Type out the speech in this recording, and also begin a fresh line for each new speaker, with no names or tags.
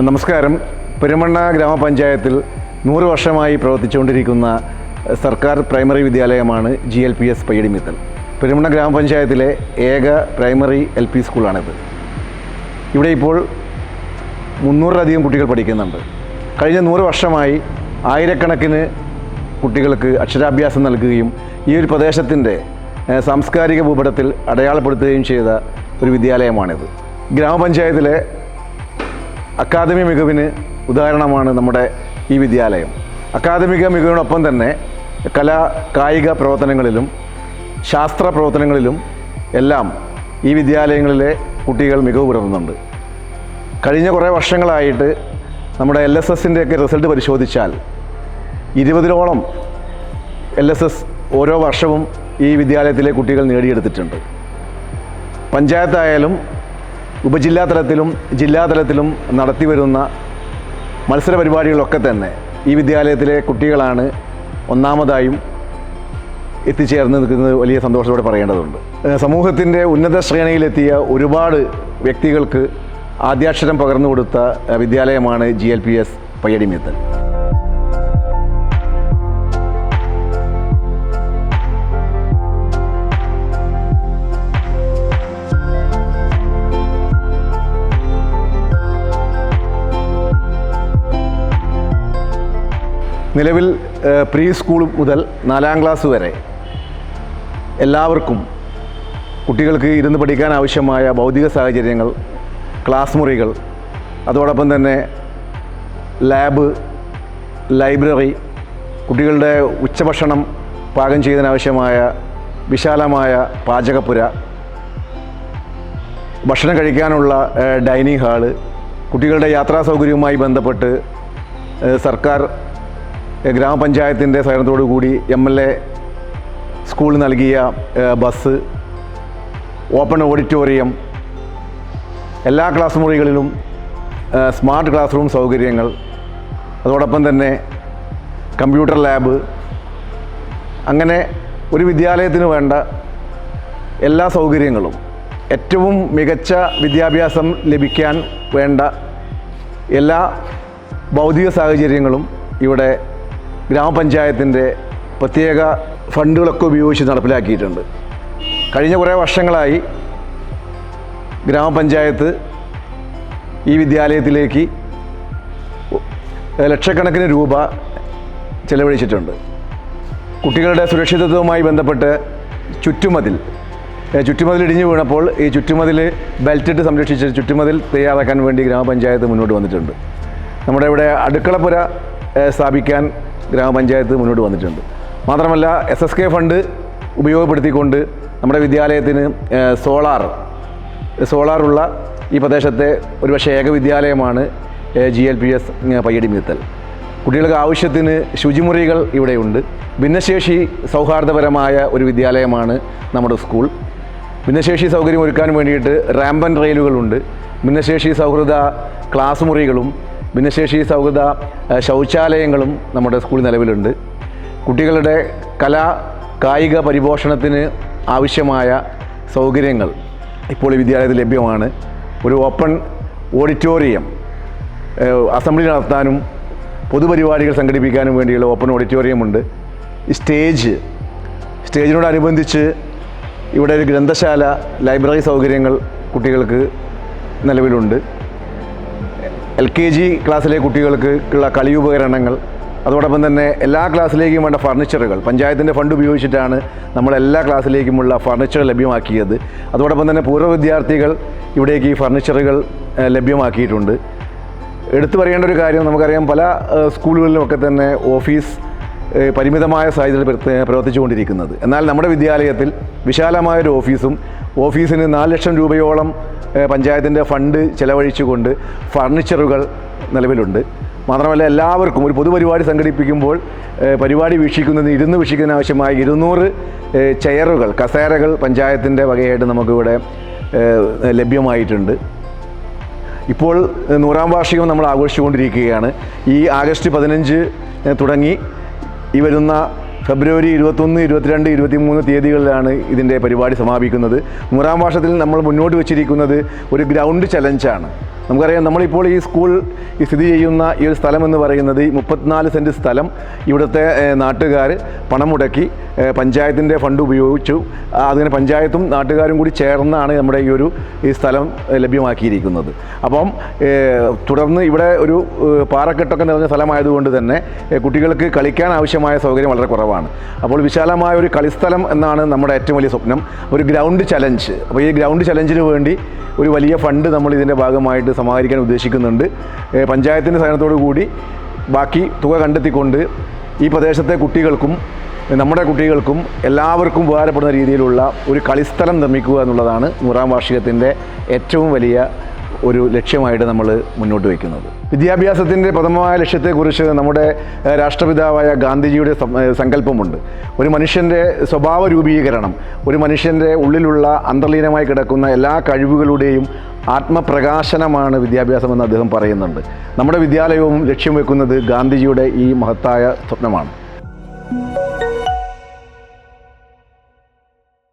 നമസ്കാരം. പെരുമണ്ണ ഗ്രാമപഞ്ചായത്തിൽ നൂറ് വർഷമായി പ്രവർത്തിച്ചുകൊണ്ടിരിക്കുന്ന സർക്കാർ primary വിദ്യാലയമാണ് G L P S Payyadimithal Perumanna ഗ്രാമപഞ്ചായത്തിലെ ഏക പ്രൈമറി എൽ പി സ്കൂളാണിത്. ഇവിടെ ഇപ്പോൾ മുന്നൂറിലധികം കുട്ടികൾ പഠിക്കുന്നുണ്ട്. കഴിഞ്ഞ നൂറ് വർഷമായി ആയിരക്കണക്കിന് കുട്ടികൾക്ക് അക്ഷരാഭ്യാസം നൽകുകയും ഈ ഒരു പ്രദേശത്തിന്റെ സാംസ്കാരിക ഭൂപടത്തിൽ അടയാളപ്പെടുത്തുകയും ചെയ്ത ഒരു വിദ്യാലയമാണിത്. ഗ്രാമപഞ്ചായത്തിലെ അക്കാദമി മികവിന് ഉദാഹരണമാണ് നമ്മുടെ ഈ വിദ്യാലയം. അക്കാദമിക മികവിനൊപ്പം തന്നെ കലാ കായിക പ്രവർത്തനങ്ങളിലും ശാസ്ത്ര പ്രവർത്തനങ്ങളിലും എല്ലാം ഈ വിദ്യാലയങ്ങളിലെ കുട്ടികൾ മികവ് പുലർത്തുന്നുണ്ട്. കഴിഞ്ഞ കുറേ വർഷങ്ങളായിട്ട് നമ്മുടെ എൽ എസ് എസിന്റെയൊക്കെ റിസൾട്ട് പരിശോധിച്ചാൽ ഇരുപതിലോളം എൽ എസ് എസ് ഓരോ വർഷവും ഈ വിദ്യാലയത്തിലെ കുട്ടികൾ നേടിയെടുത്തിട്ടുണ്ട്. പഞ്ചായത്തായാലും ഉപജില്ലാ തലത്തിലും ജില്ലാ തലത്തിലും നടത്തിവരുന്ന മത്സര പരിപാടികളൊക്കെ തന്നെ ഈ വിദ്യാലയത്തിലെ കുട്ടികളാണ് ഒന്നാമതായും എത്തിച്ചേർന്ന് നിൽക്കുന്നത് വലിയ സന്തോഷത്തോടെ പറയേണ്ടതുണ്ട്. സമൂഹത്തിന്റെ ഉന്നത ശ്രേണിയിലെത്തിയ ഒരുപാട് വ്യക്തികൾക്ക് ആദ്യാക്ഷരം പകർന്നു കൊടുത്ത വിദ്യാലയമാണ് G L P S Payyadimithal നിലവിൽ പ്രീ സ്കൂൾ മുതൽ നാലാം ക്ലാസ് വരെ എല്ലാവർക്കും കുട്ടികൾക്ക് ഇരുന്ന് പഠിക്കാൻ ആവശ്യമായ ഭൗതിക സാഹചര്യങ്ങൾ ക്ലാസ് മുറികൾ അതോടൊപ്പം തന്നെ ലാബ് ലൈബ്രറി കുട്ടികളുടെ ഉച്ചഭക്ഷണം പാകം ചെയ്യുന്നതിനാവശ്യമായ വിശാലമായ പാചകപ്പുര ഭക്ഷണം കഴിക്കാനുള്ള ഡൈനിങ് ഹാൾ കുട്ടികളുടെ യാത്രാ സൗകര്യവുമായി ബന്ധപ്പെട്ട് സർക്കാർ ഗ്രാമപഞ്ചായത്തിന്റെ സഹകരണത്തോടു കൂടി എം എൽ എ സ്കൂൾ നൽകിയ ബസ് ഓപ്പൺ ഓഡിറ്റോറിയം എല്ലാ ക്ലാസ് മുറികളിലും സ്മാർട്ട് ക്ലാസ് റൂം സൗകര്യങ്ങൾ അതോടൊപ്പം തന്നെ കമ്പ്യൂട്ടർ ലാബ് അങ്ങനെ ഒരു വിദ്യാലയത്തിന് വേണ്ട എല്ലാ സൗകര്യങ്ങളും ഏറ്റവും മികച്ച വിദ്യാഭ്യാസം ലഭിക്കാൻ വേണ്ട എല്ലാ ഭൗതിക സാഹചര്യങ്ങളും ഇവിടെ ഗ്രാമപഞ്ചായത്തിന്റെ പ്രത്യേക ഫണ്ടുകളൊക്കെ ഉപയോഗിച്ച് നടപ്പിലാക്കിയിട്ടുണ്ട്. കഴിഞ്ഞ കുറേ വർഷങ്ങളായി ഗ്രാമപഞ്ചായത്ത് ഈ വിദ്യാലയത്തിലേക്ക് ലക്ഷക്കണക്കിന് രൂപ ചെലവഴിച്ചിട്ടുണ്ട്. കുട്ടികളുടെ സുരക്ഷിതത്വവുമായി ബന്ധപ്പെട്ട് ചുറ്റുമതിൽ ചുറ്റുമതിൽ ഇടിഞ്ഞു വീണപ്പോൾ ഈ ചുറ്റുമതിൽ ബെൽറ്റിട്ട് സംരക്ഷിച്ച് ചുറ്റുമതിൽ തയ്യാറാക്കാൻ വേണ്ടി ഗ്രാമപഞ്ചായത്ത് മുന്നോട്ട് വന്നിട്ടുണ്ട്. നമ്മുടെ ഇവിടെ അടുക്കളപ്പുര സ്ഥാപിക്കാൻ ഗ്രാമപഞ്ചായത്ത് മുന്നോട്ട് വന്നിട്ടുണ്ട്. മാത്രമല്ല എസ് എസ് കെ ഫണ്ട് ഉപയോഗപ്പെടുത്തിക്കൊണ്ട് നമ്മുടെ വിദ്യാലയത്തിന് സോളാർ സോളാറുള്ള ഈ പ്രദേശത്തെ ഒരുപക്ഷെ ഏക വിദ്യാലയമാണ് G L P S Payyadimithal കുട്ടികൾക്ക് ആവശ്യത്തിന് ശുചിമുറികൾ ഇവിടെയുണ്ട്. ഭിന്നശേഷി സൗഹാർദ്ദപരമായ ഒരു വിദ്യാലയമാണ് നമ്മുടെ സ്കൂൾ. ഭിന്നശേഷി സൗകര്യം ഒരുക്കാൻ വേണ്ടിയിട്ട് റാമ്പൻ റെയിലുകളുണ്ട്. ഭിന്നശേഷി സൗഹൃദ ക്ലാസ് മുറികളും ഭിന്നശേഷി സൗഹൃദ ശൗചാലയങ്ങളും നമ്മുടെ സ്കൂളിൽ നിലവിലുണ്ട്. കുട്ടികളുടെ കലാ കായിക പരിപോഷണത്തിന് ആവശ്യമായ സൗകര്യങ്ങൾ ഇപ്പോൾ ഈ വിദ്യാലയത്തിൽ ലഭ്യമാണ്. ഒരു ഓപ്പൺ ഓഡിറ്റോറിയം അസംബ്ലി നടത്താനും പൊതുപരിപാടികൾ സംഘടിപ്പിക്കാനും വേണ്ടിയുള്ള ഓപ്പൺ ഓഡിറ്റോറിയം ഉണ്ട് സ്റ്റേജ് സ്റ്റേജിനോടനുബന്ധിച്ച് ഇവിടെ ഒരു ഗ്രന്ഥശാല ലൈബ്രറി സൗകര്യങ്ങൾ കുട്ടികൾക്ക് നിലവിലുണ്ട്. എൽ കെ ജി ക്ലാസ്സിലെ കുട്ടികൾക്ക് ഉള്ള കളിയുപകരണങ്ങൾ അതോടൊപ്പം തന്നെ എല്ലാ ക്ലാസ്സിലേക്കും വേണ്ട ഫർണിച്ചറുകൾ പഞ്ചായത്തിന്റെ ഫണ്ട് ഉപയോഗിച്ചിട്ടാണ് നമ്മൾ എല്ലാ ക്ലാസ്സിലേക്കുമുള്ള ഫർണിച്ചർ ലഭ്യമാക്കിയത്. അതോടൊപ്പം തന്നെ പൂർവ വിദ്യാർത്ഥികൾ ഇവിടേക്ക് ഈ ഫർണിച്ചറുകൾ ലഭ്യമാക്കിയിട്ടുണ്ട്. എടുത്തു പറയേണ്ട ഒരു കാര്യം നമുക്കറിയാം പല സ്കൂളുകളിലുമൊക്കെ തന്നെ ഓഫീസ് പരിമിതമായ സാഹചര്യത്തിൽ പ്രവർത്തിച്ചുകൊണ്ടിരിക്കുന്നത്. എന്നാൽ നമ്മുടെ വിദ്യാലയത്തിൽ വിശാലമായൊരു ഓഫീസും ഓഫീസിന് നാല് ലക്ഷം രൂപയോളം പഞ്ചായത്തിന്റെ ഫണ്ട് ചെലവഴിച്ചുകൊണ്ട് ഫർണിച്ചറുകൾ നിലവിലുണ്ട്. മാത്രമല്ല എല്ലാവർക്കും ഒരു പൊതുപരിപാടി സംഘടിപ്പിക്കുമ്പോൾ പരിപാടി വീക്ഷിക്കുന്നതിന് ഇരുന്ന് വീക്ഷിക്കുന്നതിന് ആവശ്യമായ ഇരുന്നൂറ് ചെയറുകൾ കസേരകൾ പഞ്ചായത്തിന്റെ വകയായിട്ട് നമുക്കിവിടെ ലഭ്യമായിട്ടുണ്ട്. ഇപ്പോൾ നൂറാം വാർഷികം നമ്മൾ ആഘോഷിച്ചുകൊണ്ടിരിക്കുകയാണ്. ഈ ആഗസ്റ്റ് പതിനഞ്ച് തുടങ്ങി. ഈ വരുന്ന ഫെബ്രുവരി ഇരുപത്തൊന്ന് ഇരുപത്തിരണ്ട് ഇരുപത്തിമൂന്ന് തീയതികളിലാണ് ഇതിന്റെ പരിപാടി സമാപിക്കുന്നത്. നൂറാം വർഷത്തിൽ നമ്മൾ മുന്നോട്ട് വെച്ചിരിക്കുന്നത് ഒരു ഗ്രൗണ്ട് ചലഞ്ചാണ്. നമുക്കറിയാം നമ്മളിപ്പോൾ ഈ സ്കൂൾ സ്ഥിതി ചെയ്യുന്ന ഈ ഒരു സ്ഥലം എന്ന് പറയുന്നത് ഈ മുപ്പത്തിനാല് സെന്റ് സ്ഥലം ഇവിടുത്തെ നാട്ടുകാർ പണം മുടക്കി പഞ്ചായത്തിന്റെ ഫണ്ട് ഉപയോഗിച്ചു. അതിന് പഞ്ചായത്തും നാട്ടുകാരും കൂടി ചേർന്നാണ് നമ്മുടെ ഈ ഒരു ഈ സ്ഥലം ലഭ്യമാക്കിയിരിക്കുന്നത്. അപ്പം തുടർന്ന് ഇവിടെ ഒരു പാറക്കെട്ടൊക്കെ നിറഞ്ഞ സ്ഥലമായതുകൊണ്ട് തന്നെ കുട്ടികൾക്ക് കളിക്കാൻ ആവശ്യമായ സൗകര്യം വളരെ കുറവാണ്. അപ്പോൾ വിശാലമായ ഒരു കളിസ്ഥലം എന്നാണ് നമ്മുടെ ഏറ്റവും വലിയ സ്വപ്നം. ഒരു ഗ്രൗണ്ട് ചലഞ്ച്. അപ്പോൾ ഈ ഗ്രൗണ്ട് ചലഞ്ചിന് വേണ്ടി ഒരു വലിയ ഫണ്ട് നമ്മൾ ഇതിന്റെ ഭാഗമായിട്ട് സമാഹരിക്കാൻ ഉദ്ദേശിക്കുന്നുണ്ട്. പഞ്ചായത്തിന്റെ സഹനത്തോടു കൂടി ബാക്കി തുക കണ്ടെത്തിക്കൊണ്ട് ഈ പ്രദേശത്തെ കുട്ടികൾക്കും നമ്മുടെ കുട്ടികൾക്കും എല്ലാവർക്കും ഉപകാരപ്പെടുന്ന രീതിയിലുള്ള ഒരു കളിസ്ഥലം നിർമ്മിക്കുക എന്നുള്ളതാണ് നൂറാം വാർഷികത്തിന്റെ ഏറ്റവും വലിയ ഒരു ലക്ഷ്യമായിട്ട് നമ്മൾ മുന്നോട്ട് വയ്ക്കുന്നത്. വിദ്യാഭ്യാസത്തിന്റെ പ്രഥമമായ ലക്ഷ്യത്തെക്കുറിച്ച് നമ്മുടെ രാഷ്ട്രപിതാവായ ഗാന്ധിജിയുടെ സങ്കല്പമുണ്ട്. ഒരു മനുഷ്യന്റെ സ്വഭാവ രൂപീകരണം ഒരു മനുഷ്യന്റെ ഉള്ളിലുള്ള അന്തർലീനമായി കിടക്കുന്ന എല്ലാ കഴിവുകളുടെയും ആത്മപ്രകാശനമാണ് വിദ്യാഭ്യാസമെന്ന് അദ്ദേഹം പറയുന്നുണ്ട്. നമ്മുടെ വിദ്യാലയവും ലക്ഷ്യം വെക്കുന്നത് ഗാന്ധിജിയുടെ ഈ മഹത്തായ സ്വപ്നമാണ്.